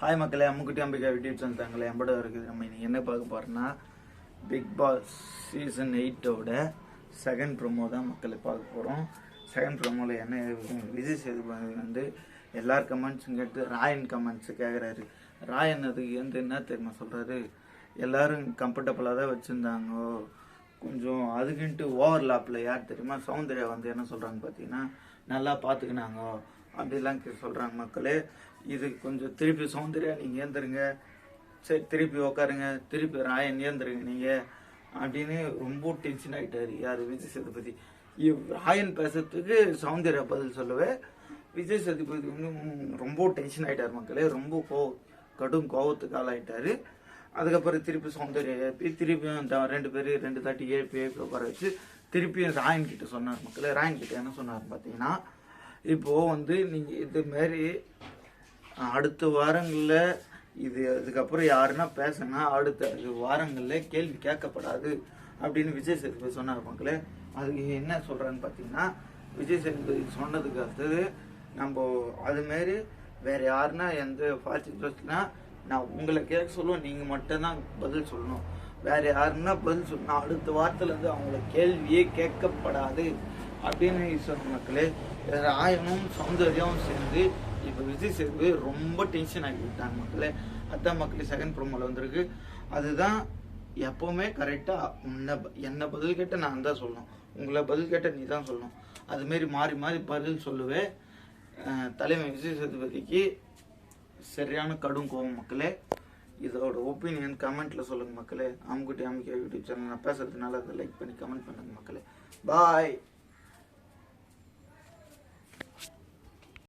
Hi மக்களே அம்முக்குட்டி Ambika YouTube channel தாங்களே. எம்பட இருக்குது. நம்ம இன்னைக்கு என்ன பார்க்க போறோம்னா பிக் பாஸ் சீசன் எயிட்டோட செகண்ட் ப்ரோமோ தான் மக்களை பார்க்க போகிறோம் செகண்ட் ப்ரோமோவில் என்ன விஜய் சேதுபதி வந்து எல்லார் கமெண்ட்ஸும் கேட்டு ராயன் கமெண்ட்ஸு கேட்குறாரு ராயன் அதுக்கு வந்து என்ன தெரியுமா சொல்கிறாரு எல்லாரும் கம்ஃபர்டபுளாக தான் வச்சுருந்தாங்கோ. கொஞ்சம் அதுக்குன்ட்டு ஓவர்லாப்பில் யார் தெரியுமா? சௌந்தர்யா வந்து என்ன சொல்கிறாங்க பார்த்தீங்கன்னா நல்லா பார்த்துக்கினாங்க. அப்படிலாம் சொல்கிறாங்க மக்களே. இது கொஞ்சம் திருப்பி சௌந்தர்யா நீங்கள் ஏந்துருங்க. சரி திருப்பி உக்காருங்க. திருப்பி ராயன் ஏந்துருங்க நீங்கள் அப்படின்னு ரொம்ப டென்ஷன் ஆகிட்டார் யார்? விஜய் சேதுபதி. ராயன் பேசுறதுக்கு சௌந்தர்யா பதில் சொல்லவே விஜய் சேதுபதி வந்து ரொம்ப டென்ஷன் ஆகிட்டார் மக்களே. ரொம்ப கோ கடும் கோவத்துக்கு ஆளாயிட்டார். அதுக்கப்புறம் திருப்பி சௌந்தர்யா எழுப்பி திருப்பியும் ரெண்டு பேரும் ரெண்டு தாட்டி ஏழு பேர் உட்கார வச்சு திருப்பியும் ராயன் கிட்ட சொன்னார் மக்களே. ராயன் கிட்ட என்ன சொன்னார் பார்த்தீங்கன்னா இப்போது வந்து நீங்கள் இது மாதிரி அடுத்த வாரங்களில் இது அதுக்கப்புறம் யாருன்னா பேசினா அடுத்த வாரங்களில் கேள்வி கேட்கப்படாது அப்படின்னு விஜய் சேதுபதி சொன்னார் மக்களே. அதுக்கு என்ன சொல்கிறேன்னு பார்த்தீங்கன்னா விஜய் சேதுபதி சொன்னதுக்கு அடுத்தது நம்ம அது மாரி யாருன்னா எந்த ஃபார்ச்சுனா நான் உங்களை கேட்க சொல்லுவோம் நீங்கள் மட்டும்தான் பதில் சொல்லணும். வேறு யாருன்னா பதில் சொல்லணும் அடுத்த வாரத்துலேருந்து அவங்கள கேள்வியே கேட்கப்படாது. அப்படின்னு சொன்ன மக்களே ராயனும் சௌந்தர்யம் சேர்ந்து இப்போ விஜய் சேதுபதி ரொம்ப டென்ஷன் ஆகி விட்டாங்க மக்களே. அதான் மக்களே செகண்ட் ப்ரோமோல வந்திருக்கு. அதுதான் எப்பவுமே கரெக்டாக உன்னை ப- என்ன பதில் கேட்ட நான் தான் சொல்லணும். உங்களை பதில் கேட்ட நீ தான் சொல்லணும். அதுமாரி மாறி மாறி பதில் சொல்லுவேன் தலைமை விஜய் சேதுபதிக்கு சரியான கடும் கோவம் மக்களே. இதோட ஒப்பீனியன் கமெண்ட்ல சொல்லுங்க மக்களே. அம்குட்டி அமிக்கா யூடியூப் சேனல் நான் பேசுறதுனால அதை லைக் பண்ணி கமெண்ட் பண்ணுங்க மக்களே. பாய்